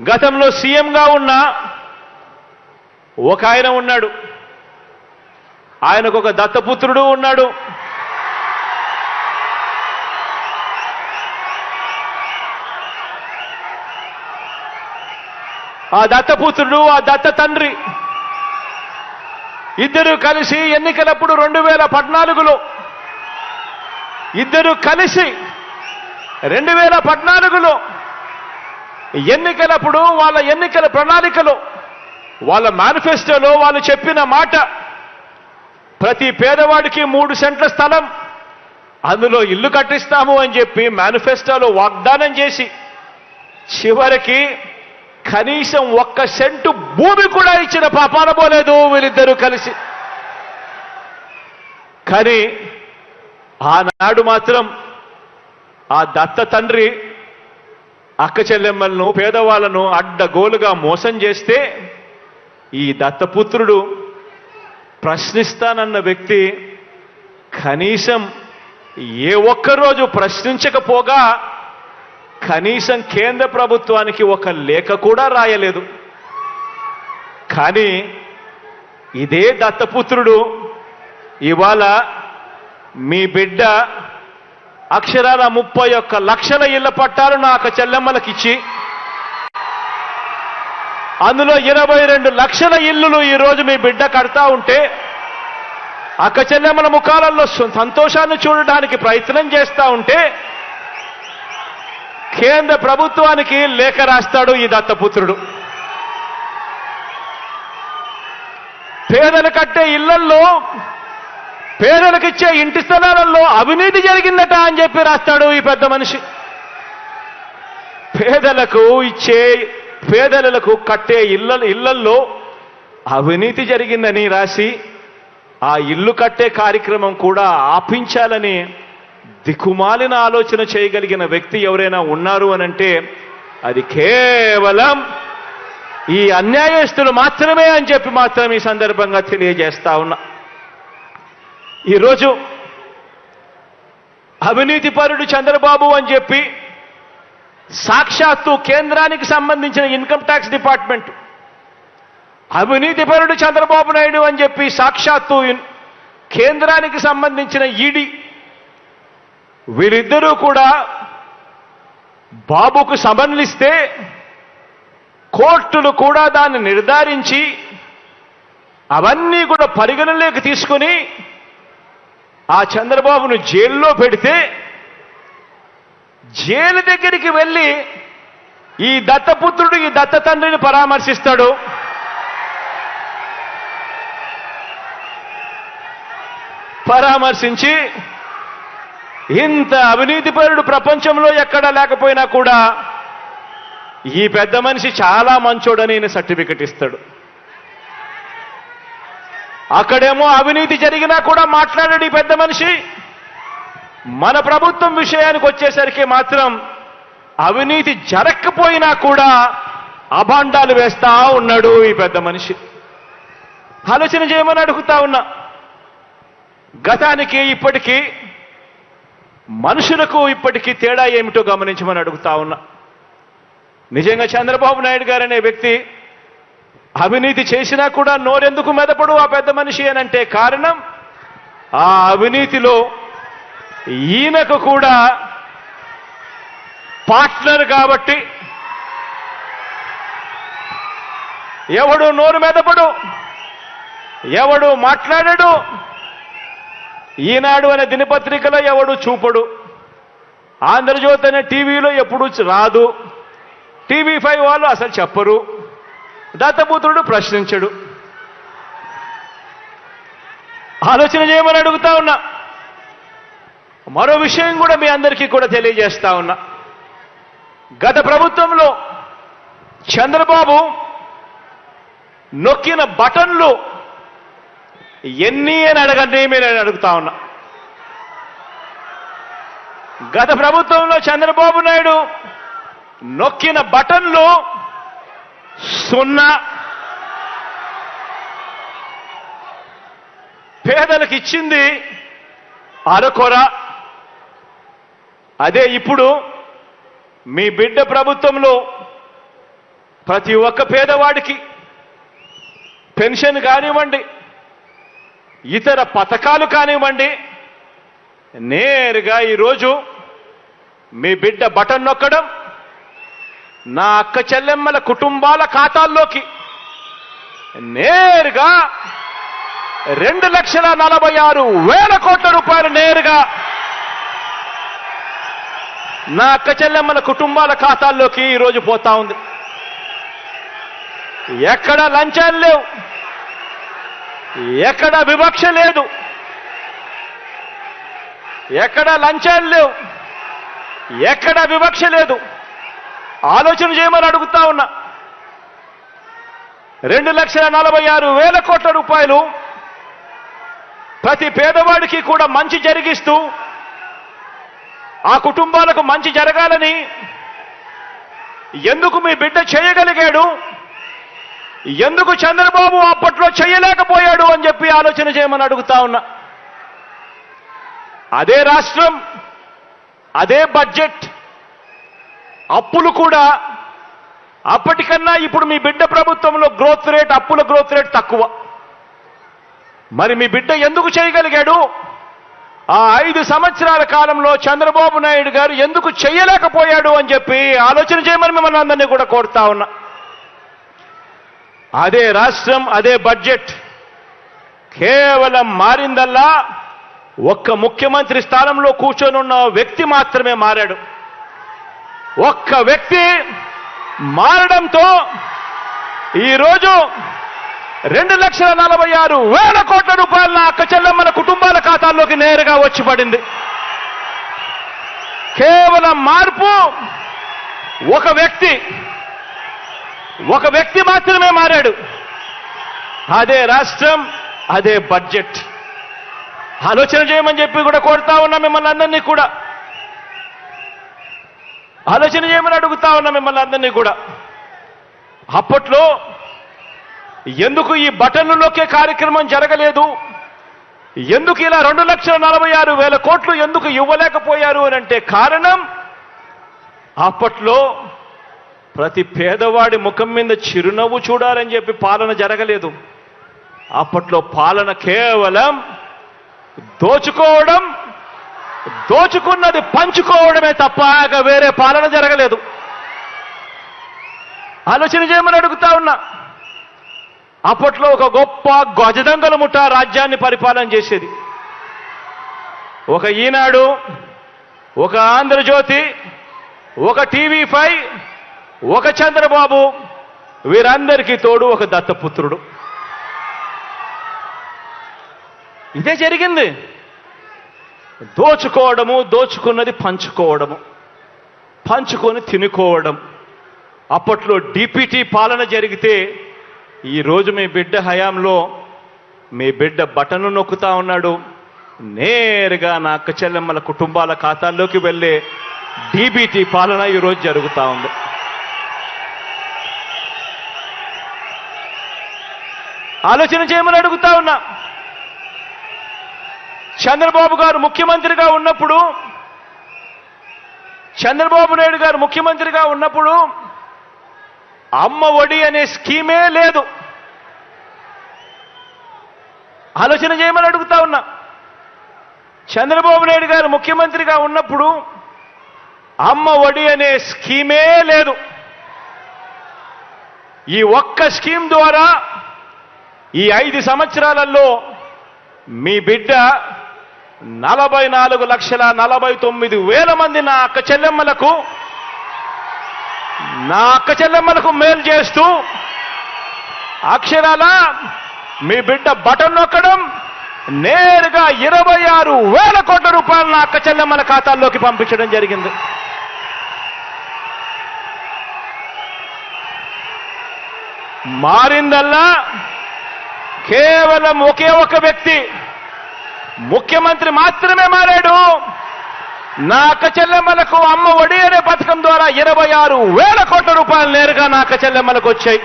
గతంలో సీఎంగా ఉన్న ఒక ఆయన ఉన్నాడు. ఆయనకు ఒక దత్తపుత్రుడు ఉన్నాడు. ఆ దత్తపుత్రుడు ఆ దత్త తండ్రి ఇద్దరు కలిసి ఎన్నికలప్పుడు రెండు వేల పద్నాలుగులో ఇద్దరు కలిసి రెండు వేల పద్నాలుగులో ఎన్నికలప్పుడు వాళ్ళ ఎన్నికల ప్రణాళికలో వాళ్ళ మేనిఫెస్టోలో వాళ్ళు చెప్పిన మాట ప్రతి పేదవాడికి మూడు సెంట్ల స్థలం అందులో ఇల్లు కట్టిస్తాము అని చెప్పి మేనిఫెస్టోలో వాగ్దానం చేసి చివరికి కనీసం ఒక్క సెంటు భూమి కూడా ఇచ్చిన పాపాన పోలేదు వీళ్ళిద్దరూ కలిసి. కానీ ఆనాడు మాత్రం ఆ దత్త తండ్రి అక్క చెల్లెమ్మలను పేదవాళ్ళను అడ్డగోలుగా మోసం చేస్తే ఈ దత్తపుత్రుడు ప్రశ్నిస్తానన్న వ్యక్తి కనీసం ఏ ఒక్కరోజు ప్రశ్నించకపోగా కనీసం కేంద్ర ప్రభుత్వానికి ఒక లేఖ కూడా రాయలేదు. కానీ ఇదే దత్తపుత్రుడు ఇవాళ మీ బిడ్డ అక్షరాల ముప్పై ఒక్క లక్షల ఇళ్ళ పట్టాలు నాకు చెల్లెమ్మలకిచ్చి అందులో ఇరవై రెండు లక్షల ఇల్లులు ఈరోజు మీ బిడ్డ కడతా ఉంటే అక్క చెల్లెమ్మల ముఖాలలో సంతోషాన్ని చూడడానికి ప్రయత్నం చేస్తా ఉంటే కేంద్ర ప్రభుత్వానికి లేఖ రాస్తాడు ఈ దత్తపుత్రుడు. పేదలు కట్టే ఇళ్ళల్లో పేదలకు ఇచ్చే ఇంటి స్థలాలలో అవినీతి జరిగిందట అని చెప్పి రాస్తాడు ఈ పెద్ద మనిషి. పేదలకు ఇచ్చే పేదలకు కట్టే ఇళ్ళ ఇళ్ళల్లో అవినీతి జరిగిందని రాసి ఆ ఇల్లు కట్టే కార్యక్రమం కూడా ఆపించాలని దిక్కుమాలిన ఆలోచన చేయగలిగిన వ్యక్తి ఎవరైనా ఉన్నారు అనంటే అది కేవలం ఈ అన్యాయస్తులు మాత్రమే అని చెప్పి మాత్రం ఈ సందర్భంగా తెలియజేస్తా ఉన్నా. ఈరోజు అవినీతి పరుడు చంద్రబాబు అని చెప్పి సాక్షాత్తు కేంద్రానికి సంబంధించిన ఇన్కమ్ ట్యాక్స్ డిపార్ట్మెంట్ అవినీతి పరుడు చంద్రబాబు నాయుడు అని చెప్పి సాక్షాత్తు కేంద్రానికి సంబంధించిన ఈడీ వీరిద్దరూ కూడా బాబుకు సమన్లిస్తే కోర్టులు కూడా దాన్ని నిర్ధారించి అవన్నీ కూడా పరిగణలోకి తీసుకుని ఆ చంద్రబాబును జైల్లో పెడితే జైలు దగ్గరికి వెళ్ళి ఈ దత్తపుత్రుడు ఈ దత్త తండ్రిని పరామర్శిస్తాడు. పరామర్శించి ఇంత అవినీతిపరుడు ప్రపంచంలో ఎక్కడా లేకపోయినా కూడా ఈ పెద్ద మనిషి చాలా మంచోడని సర్టిఫికెట్ ఇస్తాడు. అక్కడేమో అవినీతి జరిగినా కూడా మాట్లాడాడు ఈ పెద్ద మనిషి. మన ప్రభుత్వం విషయానికి వచ్చేసరికి మాత్రం అవినీతి జరగకపోయినా కూడా అభాండాలు వేస్తా ఉన్నాడు ఈ పెద్ద మనిషి. ఆలోచన చేయమని అడుగుతా ఉన్నా. గతానికి ఇప్పటికీ మనుషులకు ఇప్పటికీ తేడా ఏమిటో గమనించమని అడుగుతా ఉన్నా. నిజంగా చంద్రబాబు నాయుడు గారు అనే వ్యక్తి అవినీతి చేసినా కూడా నోరెందుకు మెదపడు ఆ పెద్ద మనిషి అనంటే కారణం? ఆ అవినీతిలో ఈయనకు కూడా పార్ట్నర్ కాబట్టి ఎవడు నోరు మెదపడు ఎవడు మాట్లాడడు ఈనాడు అనే దినపత్రికలో ఎవడు చూపడు. ఆంధ్రజ్యోతి అనే టీవీలో ఎప్పుడు రాదు. టీవీ ఫైవ్ వాళ్ళు అసలు చెప్పరు. దత్తపుత్రుడు ప్రశ్నించడు. ఆలోచన చేయమని అడుగుతా ఉన్నా. మరో విషయం కూడా మీ అందరికీ కూడా తెలియజేస్తా ఉన్నా. గత ప్రభుత్వంలో చంద్రబాబు నొక్కిన బటన్లు ఎన్ని అని అడగండి మీరు నేను అడుగుతా ఉన్నా. గత ప్రభుత్వంలో చంద్రబాబు నాయుడు నొక్కిన బటన్లు సున్నా. పేదలకు ఇచ్చింది అరకొర. అదే ఇప్పుడు మీ బిడ్డ ప్రభుత్వంలో ప్రతి ఒక్క పేదవాడికి పెన్షన్ కానివ్వండి ఇతర పథకాలు కానివ్వండి నేరుగా ఈరోజు మీ బిడ్డ బటన్ నొక్కడం నా అక్క చెల్లెమ్మల కుటుంబాల ఖాతాల్లోకి నేరుగా రెండు లక్షల నలభై ఆరు వేల కోట్ల రూపాయలు నేరుగా నా అక్క చెల్లెమ్మల కుటుంబాల ఖాతాల్లోకి ఈరోజు పోతా ఉంది. ఎక్కడ లంచాలు లేవు. ఎక్కడ వివక్ష లేదు. ఎక్కడ లంచాలు లేవు. ఎక్కడ వివక్ష లేదు. ఆలోచన చేయమని అడుగుతా ఉన్నా. రెండు లక్షల నలభై ఆరు వేల కోట్ల రూపాయలు ప్రతి పేదవాడికి కూడా మంచి జరిగిస్తూ ఆ కుటుంబాలకు మంచి జరగాలని ఎందుకు మీ బిడ్డ చేయగలిగాడు? ఎందుకు చంద్రబాబు అప్పట్లో చేయలేకపోయాడు అని చెప్పి ఆలోచన చేయమని అడుగుతా ఉన్నా. అదే రాష్ట్రం అదే బడ్జెట్ అప్పులు కూడా అప్పటికన్నా ఇప్పుడు మీ బిడ్డ ప్రభుత్వంలో గ్రోత్ రేట్ అప్పుల గ్రోత్ రేట్ తక్కువ. మరి మీ బిడ్డ ఎందుకు చేయగలిగాడు? ఆ ఐదు సంవత్సరాల కాలంలో చంద్రబాబు నాయుడు గారు ఎందుకు చేయలేకపోయాడు అని చెప్పి ఆలోచన చేయమని మిమ్మల్ని అందరినీ కూడా కోరుతా ఉన్నా. అదే రాష్ట్రం అదే బడ్జెట్ కేవలం మారిందల్లా ఒక్క ముఖ్యమంత్రి స్థానంలో కూర్చొని ఉన్న వ్యక్తి మాత్రమే మారాడు. ఒక్క వ్యక్తి మారడంతో ఈరోజు రెండు లక్షల నలభై ఆరు వేల కోట్ల రూపాయల నా అక్క చెల్లెమ్మల కుటుంబాల ఖాతాల్లోకి నేరుగా వచ్చి పడింది. కేవలం మార్పు ఒక వ్యక్తి ఒక వ్యక్తి మాత్రమే మారాడు. అదే రాష్ట్రం అదే బడ్జెట్. ఆలోచన చేయమని చెప్పి కూడా కోరుతా ఉన్నా మిమ్మల్ని అందరినీ కూడా. ఆలోచన చేయమని అడుగుతా ఉన్నా మిమ్మల్ని అందరినీ కూడా. అప్పట్లో ఎందుకు ఈ బటన్లు నొక్కే కార్యక్రమం జరగలేదు? ఎందుకు ఇలా రెండు లక్షల నలభై ఆరు వేల కోట్లు ఎందుకు ఇవ్వలేకపోయారు అని అంటే కారణం అప్పట్లో ప్రతి పేదవాడి ముఖం మీద చిరునవ్వు చూడాలని చెప్పి పాలన జరగలేదు. అప్పట్లో పాలన కేవలం దోచుకోవడం దోచుకున్నది పంచుకోవడమే తప్ప ఇక వేరే పాలన జరగలేదు. ఆలోచన చేయమని అడుగుతా ఉన్నా. అప్పట్లో ఒక గొప్ప గజదంగల ముఠ రాజ్యాన్ని పరిపాలన చేసేది. ఒక ఈనాడు ఒక ఆంధ్రజ్యోతి ఒక టీవీ ఫైవ్ ఒక చంద్రబాబు వీరందరికీ తోడు ఒక దత్తపుత్రుడు. ఇదే జరిగింది. దోచుకోవడము దోచుకున్నది పంచుకోవడము. పంచుకొని తినుకోవడం. అప్పట్లో డిపిటీ పాలన జరిగితే ఈరోజు మీ బిడ్డ హయాంలో మీ బిడ్డ బటను నొక్కుతా ఉన్నాడు. నేరుగా నా అక్క చెల్లెమ్మల కుటుంబాల ఖాతాల్లోకి వెళ్ళే డీబీటీ పాలన ఈరోజు జరుగుతూ ఉంది. ఆలోచన చేయమని అడుగుతా ఉన్నా. చంద్రబాబు గారు ముఖ్యమంత్రిగా ఉన్నప్పుడు చంద్రబాబు నాయుడు గారు ముఖ్యమంత్రిగా ఉన్నప్పుడు అమ్మ ఒడి అనే స్కీమే లేదు. ఆలోచన చేయమని అడుగుతా ఉన్నా. చంద్రబాబు నాయుడు గారు ముఖ్యమంత్రిగా ఉన్నప్పుడు అమ్మ ఒడి అనే స్కీమే లేదు. ఈ ఒక్క స్కీమ్ ద్వారా ఈ ఐదు సంవత్సరాలలో మీ బిడ్డ నలభై నాలుగు లక్షల నలభై తొమ్మిది వేల మంది నా అక్క చెల్లెమ్మలకు నా అక్క చెల్లెమ్మలకు మేలు చేస్తూ అక్షరాల మీ బిడ్డ బటన్ నొక్కడం నేరుగా ఇరవై ఆరు వేల కోట్ల రూపాయలు నా అక్క చెల్లెమ్మల ఖాతాల్లోకి పంపించడం జరిగింది. మారిందల్లా కేవలం ఒకే ఒక వ్యక్తి ముఖ్యమంత్రి మాత్రమే మారాడు. నా అక్క చెల్లెమ్మలకు అమ్మ ఒడి అనే పథకం ద్వారా ఇరవై ఆరు వేల కోట్ల రూపాయలు నేరుగా నా అక్క చెల్లెమ్మలకు వచ్చాయి.